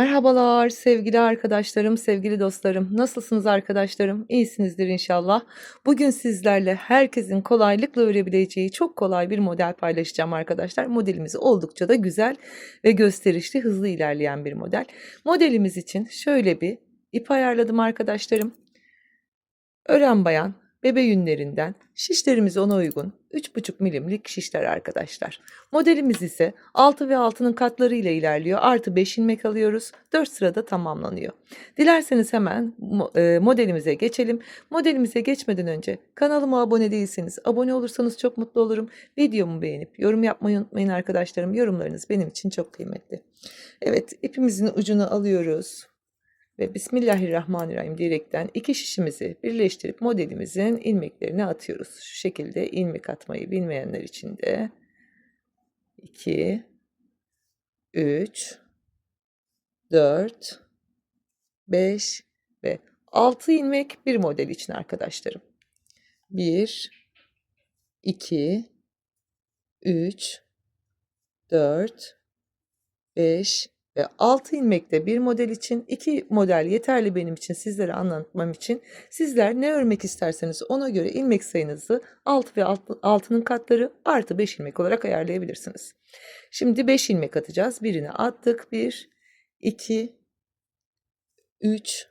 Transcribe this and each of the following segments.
Merhabalar sevgili arkadaşlarım, sevgili dostlarım. Nasılsınız arkadaşlarım? İyisinizdir inşallah. Bugün sizlerle herkesin kolaylıkla örebileceği çok kolay bir model paylaşacağım arkadaşlar. Modelimiz oldukça da güzel ve gösterişli, hızlı ilerleyen bir model. Modelimiz için şöyle bir ip ayarladım arkadaşlarım. Ören bayan bebe yünlerinden şişlerimiz ona uygun 3,5 milimlik şişler arkadaşlar. Modelimiz ise 6 ve 6'nın katları ile ilerliyor. Artı 5 ilmek alıyoruz. 4 sırada tamamlanıyor. Dilerseniz hemen e, modelimize geçelim. Modelimize geçmeden önce kanalıma abone değilseniz abone olursanız çok mutlu olurum. Videomu beğenip yorum yapmayı unutmayın arkadaşlarım. Yorumlarınız benim için çok kıymetli. Evet ipimizin ucunu alıyoruz ve Bismillahirrahmanirrahim diyerekten iki şişimizi birleştirip modelimizin ilmeklerini atıyoruz. Şu şekilde ilmek atmayı bilmeyenler için de 2 3 4 5 ve 6 ilmek bir model için arkadaşlarım. 1 2 3 4 5 ve 6 ilmekte bir model için iki model yeterli benim için sizlere anlatmam için. Sizler ne örmek isterseniz ona göre ilmek sayınızı 6 ve 6'nın katları artı 5 ilmek olarak ayarlayabilirsiniz. Şimdi 5 ilmek atacağız. Birini attık. 1, 2, 3,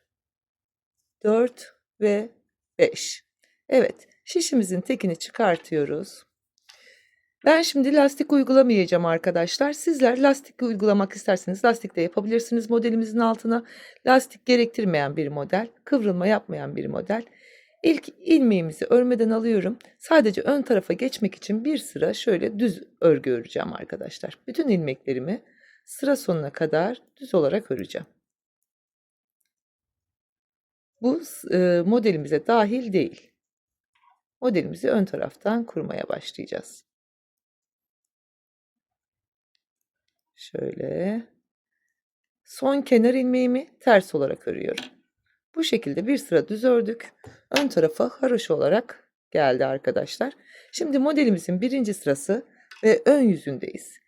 4 ve 5. Evet şişimizin tekini çıkartıyoruz. Ben şimdi lastik uygulamayacağım arkadaşlar. Sizler lastik uygulamak isterseniz lastik de yapabilirsiniz modelimizin altına. Lastik gerektirmeyen bir model, kıvrılma yapmayan bir model. İlk ilmeğimizi örmeden alıyorum. Sadece ön tarafa geçmek için bir sıra şöyle düz örgü öreceğim arkadaşlar. Bütün ilmeklerimi sıra sonuna kadar düz olarak öreceğim. Bu e, modelimize dahil değil. Modelimizi ön taraftan kurmaya başlayacağız. Şöyle. Son kenar ilmeğimi ters olarak örüyorum. Bu şekilde bir sıra düz ördük. Ön tarafa haroşa olarak geldi arkadaşlar. Şimdi modelimizin birinci sırası ve ön yüzündeyiz.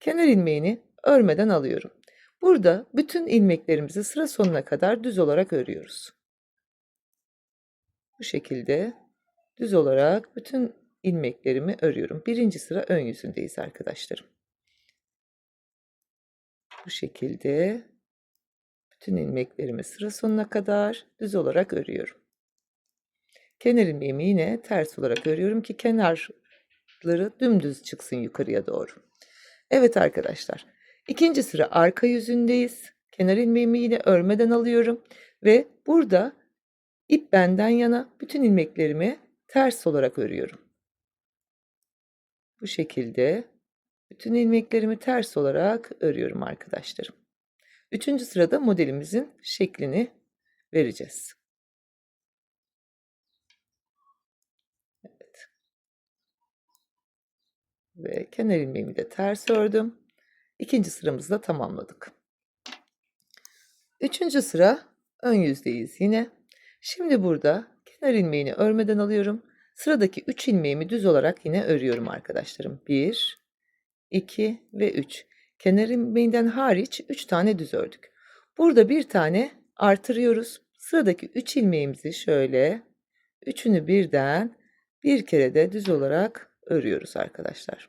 Kenar ilmeğini örmeden alıyorum. Burada bütün ilmeklerimizi sıra sonuna kadar düz olarak örüyoruz. Bu şekilde düz olarak bütün ilmeklerimi örüyorum. Birinci sıra ön yüzündeyiz arkadaşlarım. Bu şekilde bütün ilmeklerimi sıra sonuna kadar düz olarak örüyorum. Kenar ilmeğimi yine ters olarak örüyorum ki kenarları dümdüz çıksın yukarıya doğru. Evet arkadaşlar. ikinci sıra arka yüzündeyiz. Kenar ilmeğimi yine örmeden alıyorum ve burada ip benden yana bütün ilmeklerimi ters olarak örüyorum. Bu şekilde bütün ilmeklerimi ters olarak örüyorum arkadaşlarım. Üçüncü sırada modelimizin şeklini vereceğiz. Evet. Ve kenar ilmeğimi de ters ördüm. İkinci sıramızı da tamamladık. Üçüncü sıra ön yüzdeyiz yine. Şimdi burada kenar ilmeğini örmeden alıyorum. Sıradaki 3 ilmeğimi düz olarak yine örüyorum arkadaşlarım. 1 2 ve 3. Kenar ilmeğinden hariç 3 tane düz ördük. Burada bir tane artırıyoruz. Sıradaki 3 ilmeğimizi şöyle üçünü birden bir kere de düz olarak örüyoruz arkadaşlar.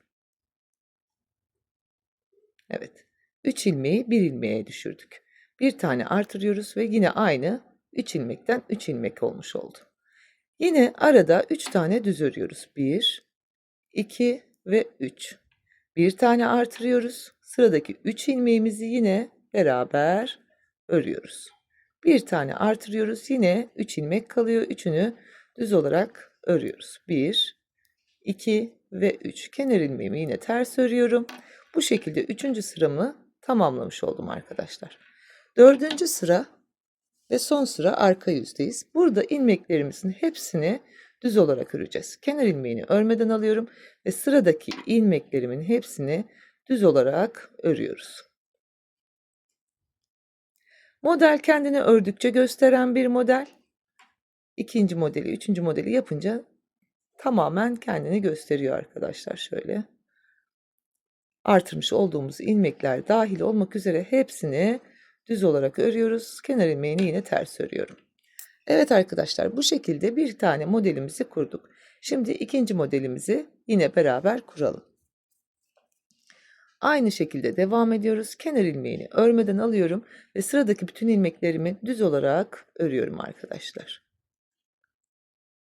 Evet. 3 ilmeği 1 ilmeğe düşürdük. Bir tane artırıyoruz ve yine aynı 3 ilmekten 3 ilmek olmuş oldu. Yine arada 3 tane düz örüyoruz. 1 2 ve 3. Bir tane artırıyoruz. Sıradaki 3 ilmeğimizi yine beraber örüyoruz. Bir tane artırıyoruz. Yine 3 ilmek kalıyor. Üçünü düz olarak örüyoruz. 1, 2 ve 3. Kenar ilmeğimi yine ters örüyorum. Bu şekilde 3. sıramı tamamlamış oldum arkadaşlar. 4. sıra ve son sıra arka yüzdeyiz. Burada ilmeklerimizin hepsini düz olarak öreceğiz. Kenar ilmeğini örmeden alıyorum ve sıradaki ilmeklerimin hepsini düz olarak örüyoruz. Model kendini ördükçe gösteren bir model. İkinci modeli, üçüncü modeli yapınca tamamen kendini gösteriyor arkadaşlar. Şöyle artırmış olduğumuz ilmekler dahil olmak üzere hepsini düz olarak örüyoruz. Kenar ilmeğini yine ters örüyorum. Evet arkadaşlar bu şekilde bir tane modelimizi kurduk. Şimdi ikinci modelimizi yine beraber kuralım. Aynı şekilde devam ediyoruz. Kenar ilmeğini örmeden alıyorum ve sıradaki bütün ilmeklerimi düz olarak örüyorum arkadaşlar.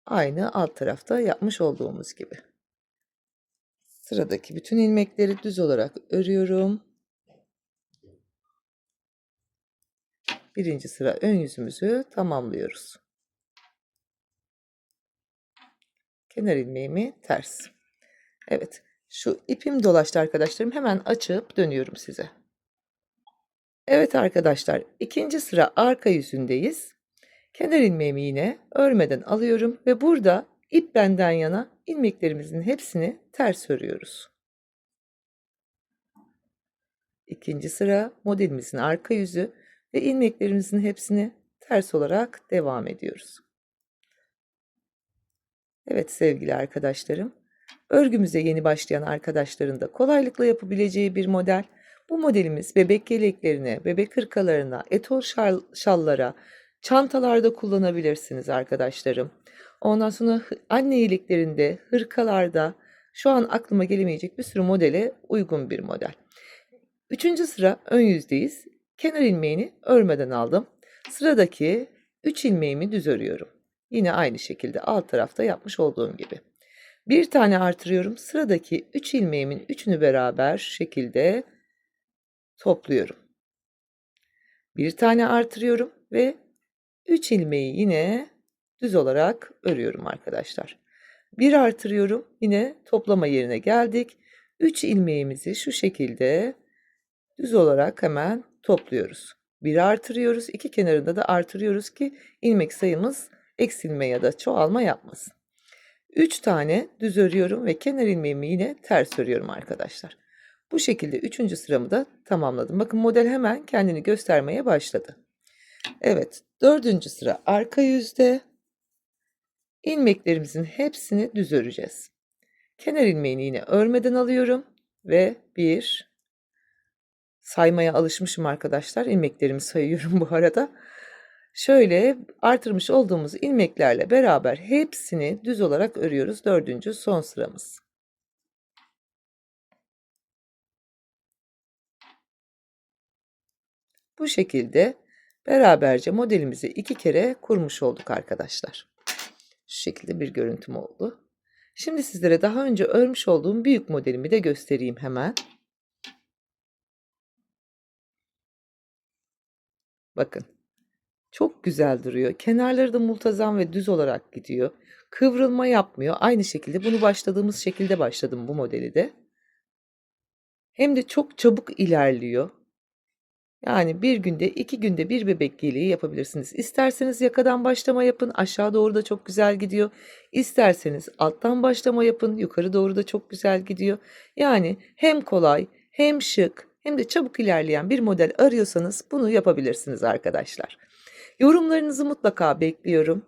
Aynı alt tarafta yapmış olduğumuz gibi. Sıradaki bütün ilmekleri düz olarak örüyorum. Birinci sıra ön yüzümüzü tamamlıyoruz. Kenar ilmeğimi ters. Evet. Şu ipim dolaştı arkadaşlarım. Hemen açıp dönüyorum size. Evet arkadaşlar. ikinci sıra arka yüzündeyiz. Kenar ilmeğimi yine örmeden alıyorum ve burada ip benden yana ilmeklerimizin hepsini ters örüyoruz. İkinci sıra modelimizin arka yüzü ve ilmeklerimizin hepsini ters olarak devam ediyoruz. Evet sevgili arkadaşlarım, örgümüze yeni başlayan arkadaşların da kolaylıkla yapabileceği bir model. Bu modelimiz bebek yeleklerine, bebek hırkalarına, etol şal, şallara, çantalarda kullanabilirsiniz arkadaşlarım. Ondan sonra anne iyiliklerinde, hırkalarda şu an aklıma gelemeyecek bir sürü modele uygun bir model. Üçüncü sıra ön yüzdeyiz. Kenar ilmeğini örmeden aldım. Sıradaki 3 ilmeğimi düz örüyorum. Yine aynı şekilde alt tarafta yapmış olduğum gibi. Bir tane artırıyorum. Sıradaki 3 ilmeğimin üçünü beraber şekilde topluyorum. Bir tane artırıyorum ve 3 ilmeği yine düz olarak örüyorum arkadaşlar. Bir artırıyorum. Yine toplama yerine geldik. 3 ilmeğimizi şu şekilde düz olarak hemen topluyoruz. Bir artırıyoruz. iki kenarında da artırıyoruz ki ilmek sayımız eksilme ya da çoğalma yapmasın. 3 tane düz örüyorum ve kenar ilmeğimi yine ters örüyorum arkadaşlar. Bu şekilde 3. sıramı da tamamladım. Bakın model hemen kendini göstermeye başladı. Evet 4. sıra arka yüzde ilmeklerimizin hepsini düz öreceğiz. Kenar ilmeğini yine örmeden alıyorum ve 1 saymaya alışmışım arkadaşlar. İlmeklerimi sayıyorum bu arada. Şöyle artırmış olduğumuz ilmeklerle beraber hepsini düz olarak örüyoruz. Dördüncü son sıramız. Bu şekilde beraberce modelimizi iki kere kurmuş olduk arkadaşlar. Şu şekilde bir görüntüm oldu. Şimdi sizlere daha önce örmüş olduğum büyük modelimi de göstereyim hemen. Bakın. Çok güzel duruyor. Kenarları da multazam ve düz olarak gidiyor. Kıvrılma yapmıyor. Aynı şekilde bunu başladığımız şekilde başladım bu modeli de. Hem de çok çabuk ilerliyor. Yani bir günde iki günde bir bebek yeleği yapabilirsiniz. İsterseniz yakadan başlama yapın aşağı doğru da çok güzel gidiyor. İsterseniz alttan başlama yapın yukarı doğru da çok güzel gidiyor. Yani hem kolay hem şık hem de çabuk ilerleyen bir model arıyorsanız bunu yapabilirsiniz arkadaşlar. Yorumlarınızı mutlaka bekliyorum.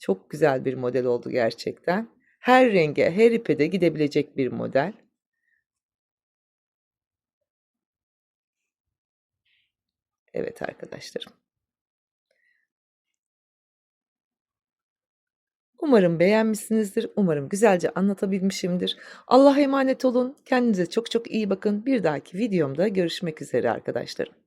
Çok güzel bir model oldu gerçekten. Her renge, her ipe de gidebilecek bir model. Evet arkadaşlarım. Umarım beğenmişsinizdir. Umarım güzelce anlatabilmişimdir. Allah'a emanet olun. Kendinize çok çok iyi bakın. Bir dahaki videomda görüşmek üzere arkadaşlarım.